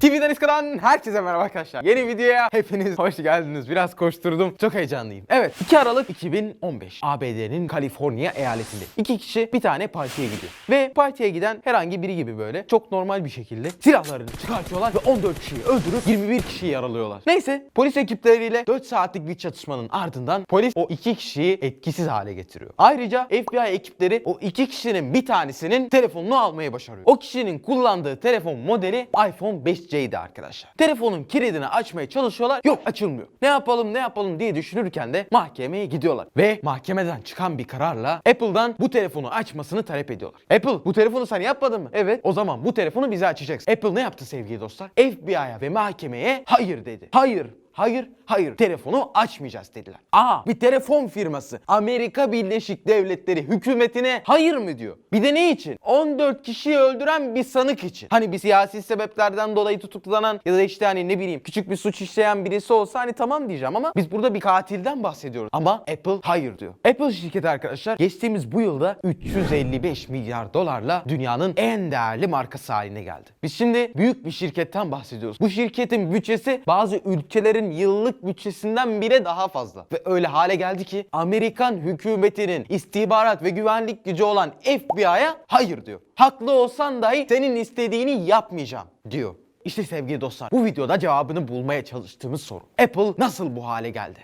TV'den İska'dan herkese merhaba arkadaşlar. Yeni videoya hepiniz hoş geldiniz. Biraz koşturdum. Çok heyecanlıyım. Evet 2 Aralık 2015 ABD'nin Kaliforniya eyaletinde. İki kişi bir tane partiye gidiyor. Ve partiye giden herhangi biri gibi böyle çok normal bir şekilde silahlarını çıkartıyorlar ve 14 kişiyi öldürüp 21 kişiyi yaralıyorlar. Neyse polis ekipleriyle 4 saatlik bir çatışmanın ardından polis o iki kişiyi etkisiz hale getiriyor. Ayrıca FBI ekipleri o iki kişinin bir tanesinin telefonunu almayı başarıyor. O kişinin kullandığı telefon modeli iPhone 5C'ydi arkadaşlar. Telefonun kilidini açmaya çalışıyorlar. Yok açılmıyor. Ne yapalım ne yapalım diye düşünürken de mahkemeye gidiyorlar. Ve mahkemeden çıkan bir kararla Apple'dan bu telefonu açmasını talep ediyorlar. Apple bu telefonu sen yapmadın mı? Evet. O zaman bu telefonu bize açacaksın. Apple ne yaptı sevgili dostlar? FBI'ya ve mahkemeye hayır dedi. Hayır. Hayır, hayır. Telefonu açmayacağız dediler. Aa, bir telefon firması Amerika Birleşik Devletleri hükümetine hayır mı diyor? Bir de ne için? 14 kişiyi öldüren bir sanık için. Hani bir siyasi sebeplerden dolayı tutuklanan ya da işte hani ne bileyim küçük bir suç işleyen birisi olsa hani tamam diyeceğim ama biz burada bir katilden bahsediyoruz. Ama Apple hayır diyor. Apple şirketi arkadaşlar geçtiğimiz bu yılda 355 milyar dolarla dünyanın en değerli markası haline geldi. Biz şimdi büyük bir şirketten bahsediyoruz. Bu şirketin bütçesi bazı ülkelerin yıllık bütçesinden bile daha fazla. Ve öyle hale geldi ki Amerikan hükümetinin istihbarat ve güvenlik gücü olan FBI'ya hayır diyor. Haklı olsan dahi senin istediğini yapmayacağım diyor. İşte sevgili dostlar bu videoda cevabını bulmaya çalıştığımız soru. Apple nasıl bu hale geldi?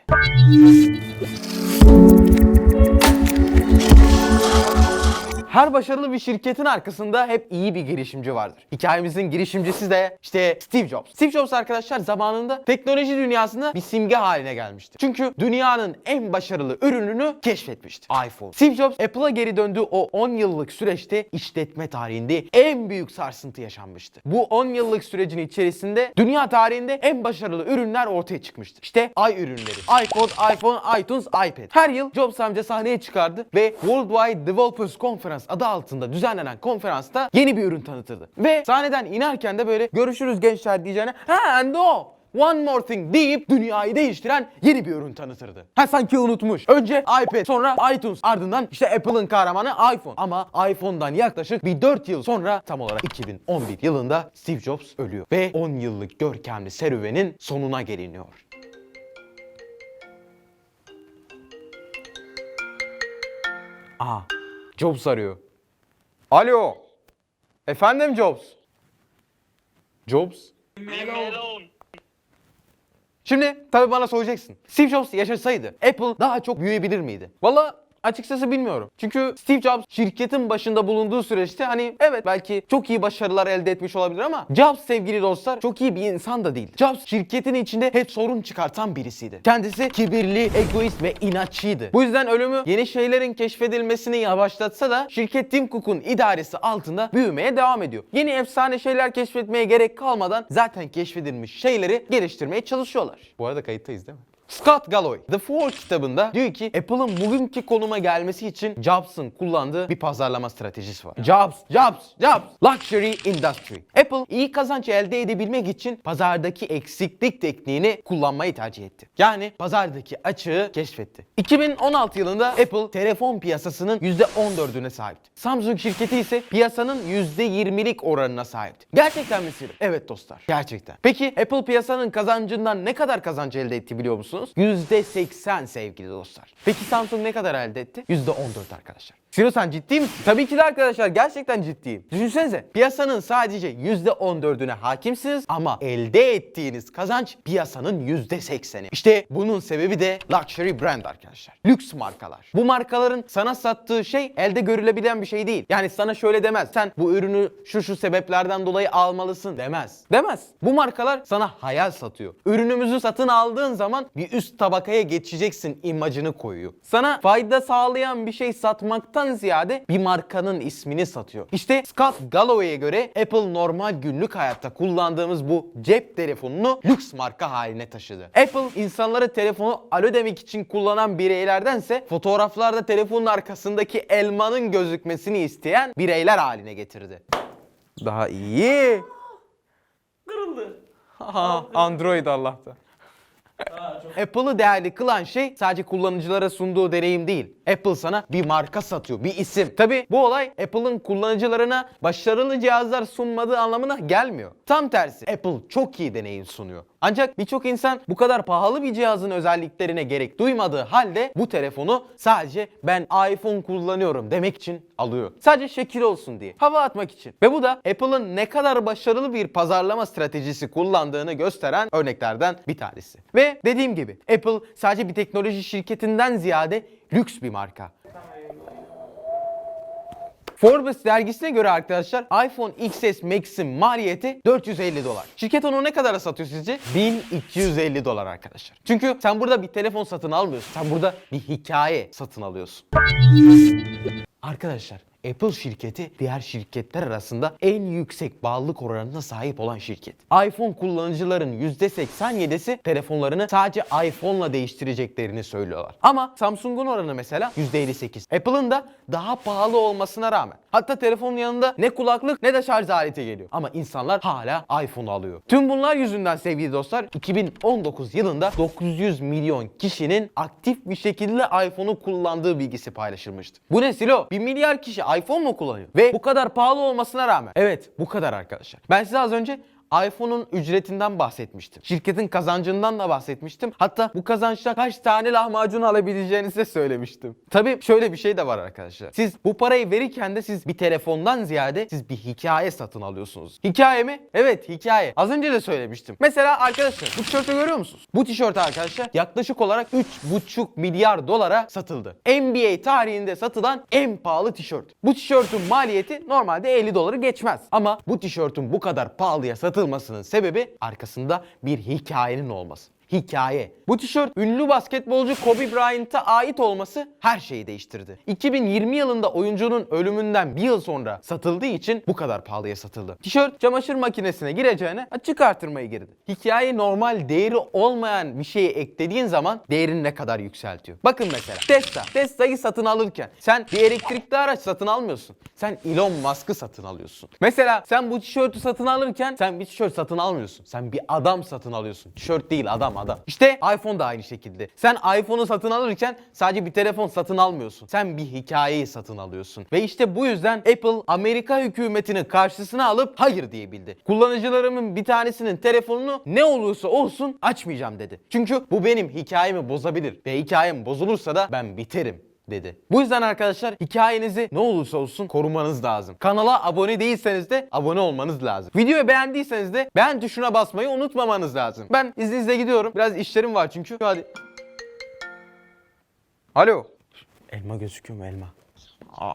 Her başarılı bir şirketin arkasında hep iyi bir girişimci vardır. Hikayemizin girişimcisi de işte Steve Jobs. Steve Jobs arkadaşlar zamanında teknoloji dünyasında bir simge haline gelmişti. Çünkü dünyanın en başarılı ürününü keşfetmişti. iPhone. Steve Jobs Apple'a geri döndüğü o 10 yıllık süreçte işletme tarihinde en büyük sarsıntı yaşanmıştı. Bu 10 yıllık sürecin içerisinde dünya tarihinde en başarılı ürünler ortaya çıkmıştı. İşte i ürünleri. iPod, iPhone, iTunes, iPad. Her yıl Jobs amca sahneye çıkardı ve Worldwide Developers Conference adı altında düzenlenen konferansta yeni bir ürün tanıtırdı. Ve sahneden inerken de böyle görüşürüz gençler diyeceğine ha and o One more thing deyip dünyayı değiştiren yeni bir ürün tanıtırdı. Ha sanki unutmuş. Önce iPad, sonra iTunes, ardından işte Apple'ın kahramanı iPhone. Ama iPhone'dan yaklaşık bir 4 yıl sonra tam olarak 2011 yılında Steve Jobs ölüyor. Ve 10 yıllık görkemli serüvenin sonuna geliniyor. Aha, Jobs arıyor. Alo. Efendim Jobs. Jobs. Şimdi tabii bana soracaksın. Steve Jobs yaşasaydı Apple daha çok büyüyebilir miydi? Valla açıkçası bilmiyorum. Çünkü Steve Jobs şirketin başında bulunduğu süreçte hani evet belki çok iyi başarılar elde etmiş olabilir ama Jobs sevgili dostlar çok iyi bir insan da değil. Jobs şirketin içinde hep sorun çıkartan birisiydi. Kendisi kibirli, egoist ve inatçıydı. Bu yüzden ölümü yeni şeylerin keşfedilmesini yavaşlatsa da şirket Tim Cook'un idaresi altında büyümeye devam ediyor. Yeni efsane şeyler keşfetmeye gerek kalmadan zaten keşfedilmiş şeyleri geliştirmeye çalışıyorlar. Bu arada kayıttayız değil mi? Scott Galloway, The Four kitabında diyor ki Apple'ın bugünkü konuma gelmesi için Jobs'ın kullandığı bir pazarlama stratejisi var. Jobs, Jobs, Jobs. Luxury Industry. Apple iyi kazanç elde edebilmek için pazardaki eksiklik tekniğini kullanmayı tercih etti. Yani pazardaki açığı keşfetti. 2016 yılında Apple telefon piyasasının %14'üne sahipti. Samsung şirketi ise piyasanın %20'lik oranına sahipti. Gerçekten mi Siri? Evet dostlar. Gerçekten. Peki Apple piyasanın kazancından ne kadar kazanç elde etti biliyor musunuz? %80 sevgili dostlar. Peki Samsung ne kadar elde etti? %14 arkadaşlar. Siro sen ciddi misin? Tabii ki de arkadaşlar gerçekten ciddiyim. Düşünsenize piyasanın sadece %14'üne hakimsiniz ama elde ettiğiniz kazanç piyasanın %80'i. İşte bunun sebebi de luxury brand arkadaşlar. Lüks markalar. Bu markaların sana sattığı şey elde görülebilen bir şey değil. Yani sana şöyle demez. Sen bu ürünü şu şu sebeplerden dolayı almalısın demez. Demez. Bu markalar sana hayal satıyor. Ürünümüzü satın aldığın zaman bir üst tabakaya geçeceksin imajını koyuyor. Sana fayda sağlayan bir şey satmaktan ziyade bir markanın ismini satıyor. İşte Scott Galloway'e göre Apple normal günlük hayatta kullandığımız bu cep telefonunu lüks marka haline taşıdı. Apple insanları telefonu alo demek için kullanan bireylerdense fotoğraflarda telefonun arkasındaki elmanın gözükmesini isteyen bireyler haline getirdi. Daha iyi. Kırıldı. Android Allah'ta. Apple'ı değerli kılan şey sadece kullanıcılara sunduğu deneyim değil. Apple sana bir marka satıyor, bir isim. Tabi bu olay Apple'ın kullanıcılarına başarılı cihazlar sunmadığı anlamına gelmiyor. Tam tersi Apple çok iyi deneyim sunuyor. Ancak birçok insan bu kadar pahalı bir cihazın özelliklerine gerek duymadığı halde bu telefonu sadece ben iPhone kullanıyorum demek için alıyor. Sadece şekil olsun diye. Hava atmak için. Ve bu da Apple'ın ne kadar başarılı bir pazarlama stratejisi kullandığını gösteren örneklerden bir tanesi. Ve dediğim gibi Apple sadece bir teknoloji şirketinden ziyade lüks bir marka. Forbes dergisine göre arkadaşlar iPhone XS Max'in maliyeti 450 dolar. Şirket onu ne kadara satıyor sizce? 1250 dolar arkadaşlar. Çünkü sen burada bir telefon satın almıyorsun. Sen burada bir hikaye satın alıyorsun. Arkadaşlar Apple şirketi diğer şirketler arasında en yüksek bağlılık oranına sahip olan şirket. iPhone kullanıcıların %87'si telefonlarını sadece iPhone'la değiştireceklerini söylüyorlar. Ama Samsung'un oranı mesela %58. Apple'ın da daha pahalı olmasına rağmen. Hatta telefonun yanında ne kulaklık ne de şarj aleti geliyor. Ama insanlar hala iPhone alıyor. Tüm bunlar yüzünden sevgili dostlar 2019 yılında 900 milyon kişinin aktif bir şekilde iPhone'u kullandığı bilgisi paylaşılmıştı. Bu ne Silo? 1 milyar kişi iPhone mu kullanıyor? Ve bu kadar pahalı olmasına rağmen. Evet bu kadar arkadaşlar. Ben size az önce iPhone'un ücretinden bahsetmiştim. Şirketin kazancından da bahsetmiştim. Hatta bu kazançla kaç tane lahmacun alabileceğinizi de söylemiştim. Tabii şöyle bir şey de var arkadaşlar. Siz bu parayı verirken de siz bir telefondan ziyade siz bir hikaye satın alıyorsunuz. Hikaye mi? Evet hikaye. Az önce de söylemiştim. Mesela arkadaşlar bu tişörtü görüyor musunuz? Bu tişört arkadaşlar yaklaşık olarak 3,5 milyar dolara satıldı. NBA tarihinde satılan en pahalı tişört. Bu tişörtün maliyeti normalde 50 doları geçmez. Ama bu tişörtün bu kadar pahalıya satılmasının sebebi arkasında bir hikayenin olması. Hikaye. Bu tişört ünlü basketbolcu Kobe Bryant'a ait olması her şeyi değiştirdi. 2020 yılında oyuncunun ölümünden bir yıl sonra satıldığı için bu kadar pahalıya satıldı. Tişört çamaşır makinesine gireceğine açık artırmaya girdi. Hikaye normal değeri olmayan bir şeyi eklediğin zaman değerini ne kadar yükseltiyor. Bakın mesela Tesla. Tesla'yı satın alırken sen bir elektrikli araç satın almıyorsun. Sen Elon Musk'ı satın alıyorsun. Mesela sen bu tişörtü satın alırken sen bir tişört satın almıyorsun. Sen bir adam satın alıyorsun. Tişört değil adam adam. İşte iPhone da aynı şekilde. Sen iPhone'u satın alırken sadece bir telefon satın almıyorsun. Sen bir hikayeyi satın alıyorsun. Ve işte bu yüzden Apple Amerika hükümetini karşısına alıp hayır diyebildi. Kullanıcılarımın bir tanesinin telefonunu ne olursa olsun açmayacağım dedi. Çünkü bu benim hikayemi bozabilir. Ve hikayem bozulursa da ben biterim dedi. Bu yüzden arkadaşlar hikayenizi ne olursa olsun korumanız lazım. Kanala abone değilseniz de abone olmanız lazım. Videoyu beğendiyseniz de beğen tuşuna basmayı unutmamanız lazım. Ben izninizle gidiyorum. Biraz işlerim var çünkü. Hadi. Alo. Elma gözüküyor mu elma? Aa.